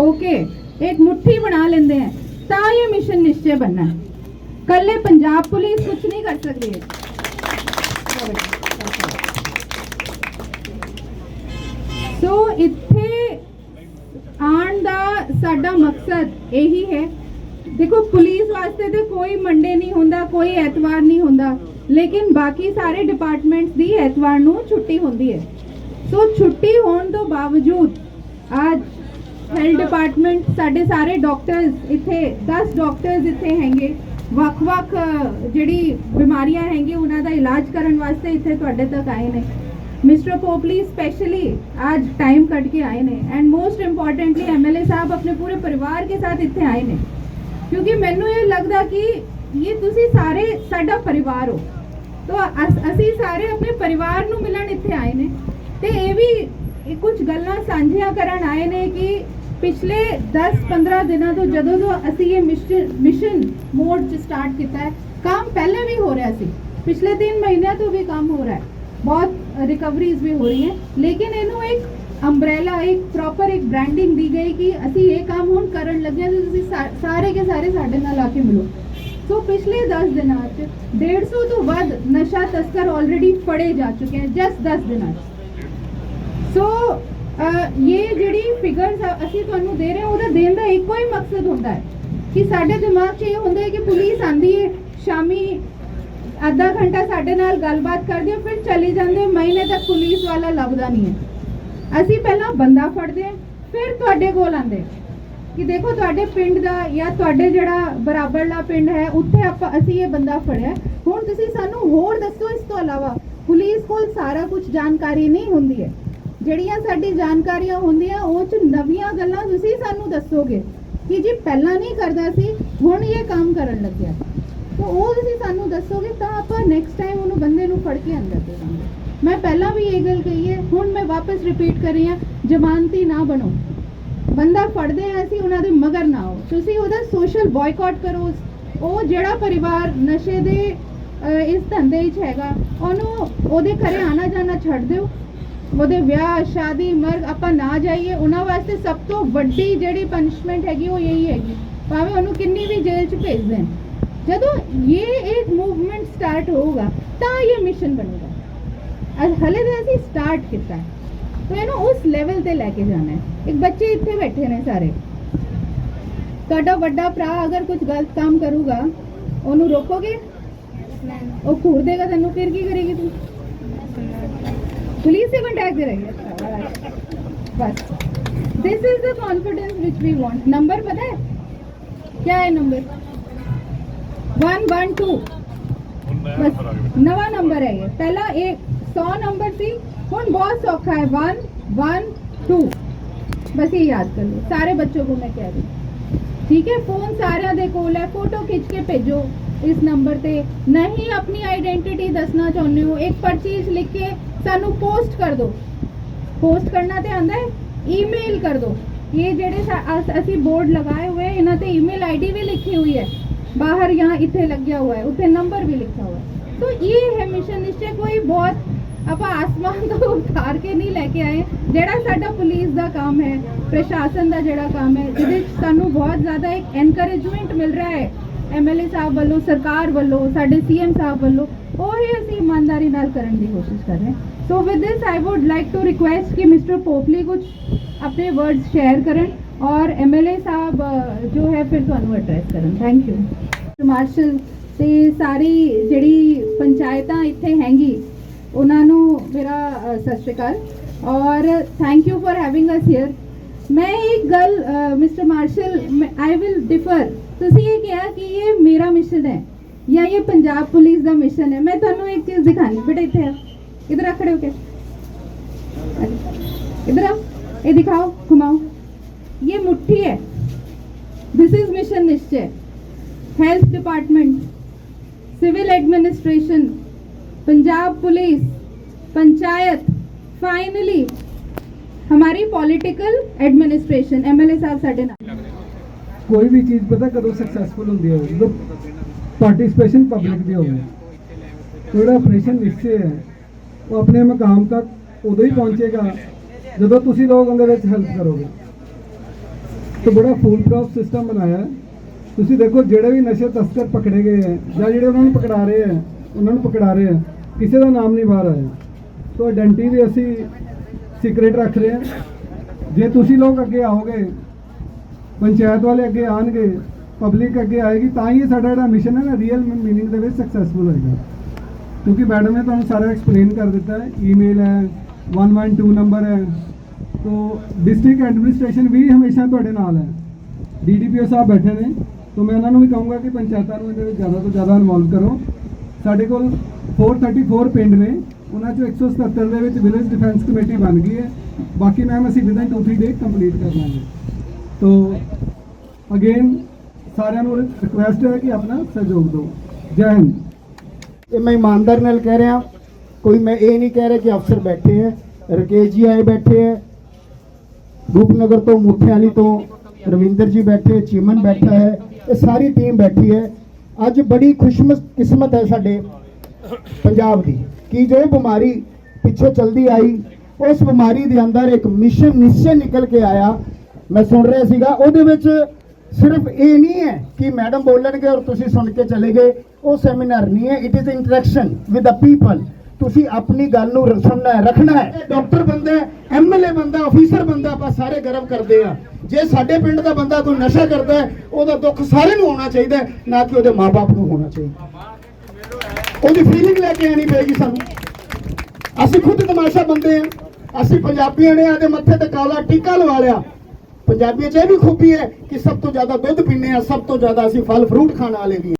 होके एक मुट्ठी बना लेंदे हैं ਤਾਂ ਇਹ ਮਿਸ਼ਨ ਨਿਸ਼ਚੈ ਬਣਨਾ। ਕੱਲੇ ਪੰਜਾਬ ਪੁਲਿਸ ਕੁਝ ਨਹੀਂ ਕਰ ਸਕਦੀ। ਹੈ ਸੋ ਇੱਥੇ ਆਣ ਦਾ ਸਾਡਾ ਮਕਸਦ ਇਹੀ ਹੈ। ਦੇਖੋ, ਪੁਲਿਸ ਵਾਸਤੇ ਤੇ ਕੋਈ ਮੰਡੇ ਨਹੀਂ ਹੁੰਦਾ, ਕੋਈ ਐਤਵਾਰ ਨਹੀਂ ਹੁੰਦਾ, ਲੇਕਿਨ ਬਾਕੀ ਸਾਰੇ ਡਿਪਾਰਟਮੈਂਟਸ ਦੀ ਐਤਵਾਰ ਨੂੰ ਛੁੱਟੀ ਹੁੰਦੀ ਹੈ। ਸੋ ਛੁੱਟੀ ਹੋਣ ਤੋਂ ਬਾਵਜੂਦ ਅੱਜ ਹੈਲਥ ਡਿਪਾਰਟਮੈਂਟ ਸਾਡੇ ਸਾਰੇ ਡਾਕਟਰਸ ਇੱਥੇ 10 ਡਾਕਟਰਸ ਇੱਥੇ ਹੈਗੇ ਵੱਖ-ਵੱਖ ਅ, ਜਿਹੜੀ ਬਿਮਾਰੀਆਂ ਹੈਗੀ ਉਹਨਾਂ ਦਾ ਇਲਾਜ ਕਰਨ ਵਾਸਤੇ ਇੱਥੇ ਤੁਹਾਡੇ ਤੱਕ ਆਏ ਨੇ ਮਿਸਟਰ ਪੋਪਲੀ स्पेशली आज टाइम कट के आए ने एंड मोस्ट इम्पॉर्टेंटली एमएलए साहब अपने पूरे परिवार के साथ ਇੱਥੇ ਆਏ ਨੇ ਕਿਉਂਕਿ ਮੈਨੂੰ ਇਹ ਲੱਗਦਾ ਕਿ ਇਹ ਤੁਸੀਂ ਸਾਰੇ ਸਾਡਾ ਪਰਿਵਾਰ ਹੋ ਤੋ ਅਸ- ਅਸੀਂ ਸਾਰੇ ਆਪਣੇ ਪਰਿਵਾਰ ਨੂੰ ਮਿਲਣ ਇੱਥੇ ਆਏ ਨੇ ਤੇ ਇਹ ਵੀ ਇਹ ਕੁਝ ਗੱਲਾਂ ਸਾਂਝੀਆਂ ਕਰਨ ਆਏ ਨੇ ਕਿ ਪਿਛਲੇ 10-15 ਦਿਨਾਂ ਤੋਂ ਜਦੋਂ ਤੋਂ ਅਸੀਂ ਇਹ ਮਿਸ਼ਨ ਮਿਸ਼ਨ ਮੋਡ 'ਚ ਸਟਾਰਟ ਕੀਤਾ ਹੈ, ਕੰਮ ਪਹਿਲੇ ਵੀ ਹੋ ਰਿਹਾ ਸੀ। ਪਿਛਲੇ 3 ਮਹੀਨਿਆਂ ਤੋਂ ਵੀ ਕੰਮ ਹੋ ਰਿਹਾ ਹੈ। ਬਹੁਤ ਰਿਕਵਰੀਜ਼ ਵੀ ਹੋ ਰਹੀ ਹੈ। ਲੇਕਿਨ ਇਹਨੂੰ ਇੱਕ ਅੰਬ੍ਰੇਲਾ ਇੱਕ ਪ੍ਰੋਪਰ ਇੱਕ ਬ੍ਰਾਂਡਿੰਗ ਦੀ ਗਈ ਕਿ ਅਸੀਂ ਇਹ ਕੰਮ ਹੁਣ ਕਰਨ ਲੱਗੇ ਹਾਂ ਤੇ ਤੁਸੀਂ ਸਾਰੇ ਕੇ ਸਾਰੇ ਸਾਡੇ ਨਾਲ ਆ ਕੇ ਮਿਲੋ। ਸੋ ਪਿਛਲੇ 10 ਦਿਨਾਂ 'ਚ 150 ਤੋਂ ਵੱਧ ਨਸ਼ਾ ਤਸਕਰ ਆਲਰੇਡੀ ਫੜੇ ਜਾ ਚੁੱਕੇ ਹਨ, ਜਸਟ 10 ਦਿਨਾਂ 'ਚ। ਸੋ ਇਹ ਜਿਹੜੀ ਫਿਗਰਸ ਅਸੀਂ ਤੁਹਾਨੂੰ ਦੇ ਰਹੇ ਹਾਂ, ਉਹਦਾ ਦੇਣ ਦਾ ਇੱਕੋ ਹੀ ਮਕਸਦ ਹੁੰਦਾ ਹੈ ਕਿ ਸਾਡੇ ਦਿਮਾਗ 'ਚ ਇਹ ਹੁੰਦਾ ਹੈ ਕਿ ਪੁਲਿਸ ਆਂਦੀ ਹੈ ਸ਼ਾਮੀ ਅੱਧਾ ਘੰਟਾ ਸਾਡੇ ਨਾਲ ਗੱਲਬਾਤ ਕਰਦੇ ਫਿਰ ਚਲੇ ਜਾਂਦੇ ਮਹੀਨੇ ਤੱਕ ਪੁਲਿਸ ਵਾਲਾ ਲੱਭਦਾ ਨਹੀਂ ਹੈ। ਅਸੀਂ ਪਹਿਲਾਂ ਬੰਦਾ ਫੜਦੇ ਫਿਰ ਤੁਹਾਡੇ ਕੋਲ ਆਂਦੇ ਕਿ ਦੇਖੋ, ਤੁਹਾਡੇ ਪਿੰਡ ਦਾ ਜਾਂ ਤੁਹਾਡੇ ਜਿਹੜਾ ਬਰਾਬਰਲਾ ਪਿੰਡ ਹੈ, ਉੱਥੇ ਆਪਾਂ, ਅਸੀਂ ਇਹ ਬੰਦਾ ਫੜਿਆ। ਹੁਣ ਤੁਸੀਂ ਸਾਨੂੰ ਹੋਰ ਦੱਸੋ, ਇਸ ਤੋਂ ਇਲਾਵਾ ਪੁਲਿਸ ਕੋਲ ਸਾਰਾ ਕੁਝ ਜਾਣਕਾਰੀ ਨਹੀਂ ਹੁੰਦੀ ਹੈ। ਜਿਹੜੀਆਂ ਸਾਡੀ ਜਾਣਕਾਰੀਆਂ ਹੁੰਦੀਆਂ, ਉਹ ਚ ਨਵੀਆਂ ਗੱਲਾਂ ਤੁਸੀਂ ਸਾਨੂੰ ਦੱਸੋਗੇ। ਕਿ ਜੀ ਪਹਿਲਾਂ ਨਹੀਂ ਕਰਦਾ ਸੀ, ਹੁਣ ਇਹ ਕੰਮ ਕਰਨ ਲੱਗਿਆ। ਤਾਂ ਉਹ ਤੁਸੀਂ ਸਾਨੂੰ ਦੱਸੋਗੇ, ਤਾਂ ਆਪਾਂ ਨੈਕਸਟ ਟਾਈਮ ਉਹਨੂੰ ਬੰਦੇ ਨੂੰ ਫੜ ਕੇ ਅੰਦਰ ਦੇਵਾਂਗੇ ਮੈਂ ਪਹਿਲਾਂ ਵੀ ਇਹ ਗੱਲ ਕਹੀ ਹੈ, ਹੁਣ ਮੈਂ ਵਾਪਸ ਰਿਪੀਟ ਕਰ ਰਹੀ ਹਾਂ, ਜ਼ਮਾਨਤੀ ਨਾ ਬਣੋ। ਬੰਦਾ ਫੜਦੇ ਆ ਅਸੀਂ, ਉਹਨਾਂ ਦੇ ਮਗਰ ਨਾ ਆਓ। ਤੁਸੀਂ ਉਹਦਾ ਸੋਸ਼ਲ ਬਾਇਕਾਟ ਕਰੋ। ਉਹ ਜਿਹੜਾ ਪਰਿਵਾਰ ਨਸ਼ੇ ਦੇ ਇਸ ਧੰਦੇ ਵਿੱਚ ਹੈਗਾ, ਉਹਨੂੰ ਉਹਦੇ ਘਰੇ ਆਣਾ ਜਾਣਾ ਛੱਡ ਦਿਓ। ਉਹਦੇ ਵਿਆਹ ਸ਼ਾਦੀ ਮਰਗ ਆਪਾਂ ਨਾ ਜਾਈਏ ਉਹਨਾਂ ਵਾਸਤੇ ਸਭ ਤੋਂ ਵੱਡੀ ਜਿਹੜੀ ਪਨਿਸ਼ਮੈਂਟ ਹੈਗੀ ਉਹ ਇਹੀ ਹੈਗੀ। ਭਾਵੇਂ ਉਹਨੂੰ ਕਿੰਨੀ ਵੀ ਜੇਲ੍ਹ 'ਚ ਭੇਜ ਦੇਣ। ਜਦੋਂ ਇਹ ਇੱਕ ਮੂਵਮੈਂਟ ਸਟਾਰਟ ਹੋਊਗਾ ਤਾਂ ਇਹ ਮਿਸ਼ਨ ਬਣੇਗਾ। ਅੱਜ ਹਲੇ ਤਾਂ ਅਸੀਂ ਸਟਾਰਟ ਕੀਤਾ ਹੈ। ਤਾਂ ਇਹਨੂੰ ਉਸ ਲੈਵਲ ਤੇ ਲੈ ਕੇ ਜਾਣਾ ਹੈ। ਇੱਕ ਬੱਚੇ ਇੱਥੇ ਬੈਠੇ ਨੇ ਸਾਰੇ। ਤੁਹਾਡਾ ਵੱਡਾ ਭਰਾ ਅਗਰ ਕੁਝ ਗਲਤ ਕੰਮ ਕਰੂਗਾ ਉਹਨੂੰ ਰੋਕੋਗੇ? ਉਹ ਘੂਰ ਦੇਗਾ ਤੈਨੂੰ ਫਿਰ ਕੀ ਕਰੇਗੀ ਤੂੰ? ਪੁਲਿਸ से कांटेक्ट करेंगे अच्छा, बस this is the confidence which we want number पता है क्या है नंबर वन वन टू बस नवा नंबर है ये पहला एक सौ नंबर थी ਹੁਣ ਬਹੁਤ ਸੌਖਾ ਹੈ 1 1 2 ਬਸ ਇਹ ਯਾਦ ਕਰ ਲਓ ਸਾਰੇ ਬੱਚੋं को मैं कह रही हूँ ਠੀਕ ਹੈ ਫੋਨ ਸਾਰਿਆਂ ਦੇ ਕੋਲ ਹੈ ਫੋਟੋ ਖਿੱਚ ਕੇ ਭੇਜੋ ਇਸ ਨੰਬਰ ਤੇ ਨਹੀਂ ਆਪਣੀ ਆਈਡੈਂਟੀਟੀ ਦੱਸਣਾ ਚਾਹੁੰਦੇ ਹੋ ਇੱਕ ਪਰਚੀ 'ਚ ਲਿਖ ਕੇ ਸਾਨੂੰ ਪੋਸਟ ਕਰ ਦਿਓ ਪੋਸਟ ਕਰਨਾ ਤੇ ਆਂਦਾ ਹੈ ਈਮੇਲ ਕਰ ਦਿਓ ਇਹ ਜਿਹੜੇ ਸਾ- ਅਸ- ਅਸੀਂ ਬੋਰਡ ਲਗਾਏ ਹੋਏ ਹੈ, ਇਹਨਾਂ ਤੇ ਈਮੇਲ ਆਈਡੀ ਵੀ ਲਿਖੀ हुई है बाहर यहाँ ਇੱਥੇ ਲੱਗਿਆ हुआ है ਉੱਤੇ ਨੰਬਰ ਵੀ ਲਿਖਿਆ हुआ है तो ये है ਮਿਸ਼ਨ ਨਿਸ਼ਚੈ ਕੋਈ ਬਹੁਤ ਆਪਾਂ ਆਸਮਾਨ ਤੋਂ ਉਤਾਰ ਕੇ ਨਹੀਂ ਲੈ ਕੇ ਆਏ ਜਿਹੜਾ ਸਾਡਾ ਪੁਲਿਸ ਦਾ ਕੰਮ ਹੈ ਪ੍ਰਸ਼ਾਸਨ ਦਾ ਜਿਹੜਾ ਕੰਮ ਹੈ ਜਿਹਦੇ 'ਚ ਸਾਨੂੰ ਬਹੁਤ ਜ਼ਿਆਦਾ ਇੱਕ ਐਨਕਰੇਜਮੈਂਟ ਮਿਲ ਰਿਹਾ ਹੈ ਐਮਐਲਏ ਸਾਹਿਬ ਵੱਲੋਂ ਸਰਕਾਰ ਵੱਲੋਂ ਸਾਡੇ ਸੀਐਮ ਸਾਹਿਬ ਵੱਲੋਂ ਉਹ ਹੀ ਅਸੀਂ ਇਮਾਨਦਾਰੀ ਨਾਲ ਕਰਨ ਦੀ ਕੋਸ਼ਿਸ਼ ਕਰ ਰਹੇ ਹਾਂ so with this I would like to request ਕਿ ਮਿਸਟਰ ਪੋਪਲੀ ਕੁਝ ਆਪਣੇ ਵਰਡਸ ਸ਼ੇਅਰ ਕਰਨ ਔਰ ਐਮਐਲਏ ਸਾਹਿਬ ਅ, ਜੋ ਹੈ ਫਿਰ ਤੁਹਾਨੂੰ ਐਡਰੈਸ ਕਰਨ ਥੈਂਕ ਯੂ ਮਾਰਸ਼ਲ ਤੇ ਸਾਰੀ ਜਿਹੜੀ ਪੰਚਾਇਤਾਂ ਇੱਥੇ ਹੈਗੀ ਉਹਨਾਂ ਨੂੰ ਮੇਰਾ ਅ, ਸਤਿ ਸ਼੍ਰੀ ਅਕਾਲ ਔਰ thank you for having us here ਮੈਂ ਇੱਕ ਗੱਲ mister Marshal I will differ ਤੁਸੀਂ ਇਹ ਕਿਹਾ ਕਿ ਇਹ ਮੇਰਾ ਮਿਸ਼ਨ ਹੈ ਜਾਂ ਇਹ ਪੰਜਾਬ ਪੁਲਿਸ ਦਾ ਮਿਸ਼ਨ ਹੈ ਮੈਂ ਤੁਹਾਨੂੰ ਇੱਕ ਚੀਜ਼ ਦਿਖਾਣੀ ਬੇਟਾ ਇੱਥੇ ਆ इधर आ खड़े होके इधर आओ ये दिखाओ घुमाओ ये मुट्ठी है this is mission Nishchay health department civil administration Punjab police panchayat finally हमारी पॉलिटिकल एडमिनिस्ट्रेशन एमएलए साहब साडे नाल ਕੋਈ ਵੀ ਚੀਜ਼ ਪਤਾ ਕਦੋਂ ਸਕਸੈਸਫੁਲ ਹੁੰਦੀ ਹੈ ਜਦੋਂ ਪਾਰਟਿਸਿਪੇਸ਼ਨ ਪਬਲਿਕ ਦੀ ਹੋਵੇ। ਜਿਹੜਾ ਆਪਰੇਸ਼ਨ ਨਿਸ਼ਚੈ ਹੈ, ਉਹ ਆਪਣੇ ਮਕਾਮ ਤੱਕ ਉਦੋਂ ਹੀ ਪਹੁੰਚੇਗਾ, ਜਦੋਂ ਤੁਸੀਂ ਲੋਕ ਉਹਦੇ ਵਿੱਚ ਹੈਲਪ ਕਰੋਗੇ। ਤੋਂ ਬੜਾ ਫੂਲ ਪ੍ਰੂਫ ਸਿਸਟਮ ਬਣਾਇਆ ਤੁਸੀਂ ਦੇਖੋ, ਜਿਹੜੇ ਵੀ ਨਸ਼ੇ ਤਸਕਰ ਪਕੜੇ ਗਏ ਹੈ, ਜਾਂ ਜਿਹੜੇ ਉਹਨਾਂ ਨੂੰ ਪਕੜਾ ਰਹੇ ਹੈ, ਉਹਨਾਂ ਨੂੰ ਪਕੜਾ ਰਹੇ ਹੈ, ਕਿਸੇ ਦਾ ਨਾਮ ਨਹੀਂ ਬਾਹਰ ਆਇਆ। ਸੋ ਆਇਡੈਂਟੀ ਵੀ ਅਸੀਂ ਸੀਕ੍ਰੀਟ ਰੱਖ ਰਹੇ ਹਾਂ। ਜੇ ਤੁਸੀਂ ਲੋਕ ਅੱਗੇ ਆਓਗੇ, ਪੰਚਾਇਤ ਵਾਲੇ ਅੱਗੇ ਆਣਗੇ ਪਬਲਿਕ ਅੱਗੇ ਆਏਗੀ, ਤਾਂ ਹੀ ਇਹ ਸਾਡਾ ਜਿਹੜਾ ਮਿਸ਼ਨ ਹੈ ਨਾ ਰੀਅਲ ਮੀਨਿੰਗ ਦੇ ਵਿੱਚ ਸਕਸੈਸਫੁਲ ਹੋਏਗਾ। ਕਿਉਂਕਿ ਮੈਡਮ ਨੇ ਤੁਹਾਨੂੰ ਸਾਰਾ ਐਕਸਪਲੇਨ ਕਰ ਦਿੱਤਾ ਹੈ ਈਮੇਲ ਹੈ 112 ਨੰਬਰ ਹੈ। ਤੋ ਡਿਸਟ੍ਰਿਕਟ ਐਡਮਿਨਿਸਟ੍ਰੇਸ਼ਨ ਵੀ ਹਮੇਸ਼ਾ ਤੁਹਾਡੇ ਨਾਲ ਹੈ। ਡੀਡੀਪੀਓ ਸਾਹਿਬ ਬੈਠੇ ਨੇ। ਤੋ ਮੈਂ ਉਹਨਾਂ ਨੂੰ ਵੀ ਕਹੂੰਗਾ ਕਿ ਪੰਚਾਇਤਾਂ ਨੂੰ ਇਹਦੇ ਵਿੱਚ ਜ਼ਿਆਦਾ ਤੋਂ ਜ਼ਿਆਦਾ ਇਨਵੋਲਵ ਕਰੋ। ਸਾਡੇ ਕੋਲ 434 ਪਿੰਡ ਨੇ। ਉਹਨਾਂ ਚੋਂ 177 ਦੇ ਵਿੱਚ ਵਿਲੇਜ ਡਿਫੈਂਸ ਕਮੇਟੀ ਬਣ ਗਈ ਹੈ। ਬਾਕੀ ਮੈਮ ਅਸੀਂ ਵਿਦਨ 2-3 ਡੇ ਕੰਪਲੀਟ ਕਰ ਲਾਂਗੇ। ਤੋ ਅਗੇਨ ਸਾਰਿਆਂ ਨੂੰ ਰਿਕੁਐਸਟ ਹੈ ਕਿ ਆਪਣਾ ਸਹਿਯੋਗ ਦਿਓ। ਜੈ ਹਿੰਦ। ਇਹ ਮੈਂ ਇਮਾਨਦਾਰ ਨਾਲ ਕਹਿ ਰਿਹਾ। ਕੋਈ ਮੈਂ ਇਹ ਨਹੀਂ ਕਹਿ ਰਿਹਾ ਕਿ ਅਫਸਰ ਬੈਠੇ ਹੈ, ਰਕੇਸ਼ ਜੀ ਆਏ ਬੈਠੇ ਹੈ, ਰੂਪਨਗਰ ਤੋਂ, ਮੁੱਠਿਆਲੀ ਤੋਂ, ਰਵਿੰਦਰ ਜੀ ਬੈਠੇ, ਚੀਮਨ ਬੈਠਾ ਹੈ, ਇਹ ਸਾਰੀ ਟੀਮ ਬੈਠੀ ਹੈ। ਅੱਜ ਬੜੀ ਖੁਸ਼ਮਸ, ਕਿਸਮਤ ਹੈ ਸਾਡੇ ਪੰਜਾਬ ਦੀ। ਕਿ ਜੋ ਬਿਮਾਰੀ ਪਿੱਛੋਂ ਚਲਦੀ ਆਈ, ਉਸ ਬਿਮਾਰੀ ਦੇ ਅੰਦਰ ਇੱਕ ਮਿਸ਼ਨ ਨਿਸ਼ਚੈ ਨਿਕਲ ਕੇ ਆਇਆ। ਮੈਂ ਸੁਣ ਰਿਹਾ ਸੀਗਾ, ਉਹਦੇ ਵਿੱਚ ਸਿਰਫ ਇਹ ਨਹੀਂ ਹੈ ਕਿ ਮੈਡਮ ਬੋਲਣਗੇ ਔਰ ਤੁਸੀਂ ਸੁਣ ਕੇ ਚਲੇ ਗਏ। ਉਹ ਸੈਮੀਨਾਰ ਨਹੀਂ ਹੈ it is interaction with the people ਤੁਸੀਂ ਆਪਣੀ ਗੱਲ ਨੂੰ ਸੁਣਨਾ ਹੈ, ਰੱਖਣਾ ਹੈ। ਡਾਕਟਰ ਬੰਦਾ ਐਮਐਲਏ ਬੰਦਾ ਅਫੀਸਰ ਬੰਦਾ, ਆਪਾਂ ਸਾਰੇ ਗਰਵ ਕਰਦੇ ਆ ਜੇ ਸਾਡੇ ਪਿੰਡ ਦਾ ਬੰਦਾ ਕੋਈ ਨਸ਼ਾ ਕਰਦਾ ਹੈ, ਉਹਦਾ ਦੁੱਖ ਸਾਰੇ ਨੂੰ ਆਉਣਾ ਚਾਹੀਦਾ ਨਾ ਕਿ ਉਹਦੇ ਮਾਪੇ ਨੂੰ ਹੋਣਾ ਚਾਹੀਦਾ ਉਹਦੀ ਫੀਲਿੰਗ ਲੈ ਕੇ ਆਣੀ ਪਏਗੀ ਸਾਨੂੰ। ਅਸੀਂ ਖੁਦ ਤਮਾਸ਼ਾ ਬੰਦੇ ਆ ਅਸੀਂ ਪੰਜਾਬੀਆਂ ਨੇ ਆਦੇ ਮੱਥੇ ਤੇ ਕਾਲਾ ਟੀਕਾ ਲਵਾ ਲਿਆ। ਪੰਜਾਬੀਆਂ 'ਚ ਇਹ ਵੀ ਖੂਬੀ ਹੈ ਕਿ ਸਭ ਤੋਂ ਜ਼ਿਆਦਾ ਦੁੱਧ ਪੀਂਦੇ ਆ ਸਭ ਤੋਂ ਜ਼ਿਆਦਾ ਅਸੀਂ ਫਲ ਫਰੂਟ ਖਾਣ ਵਾਲੇ ਵੀ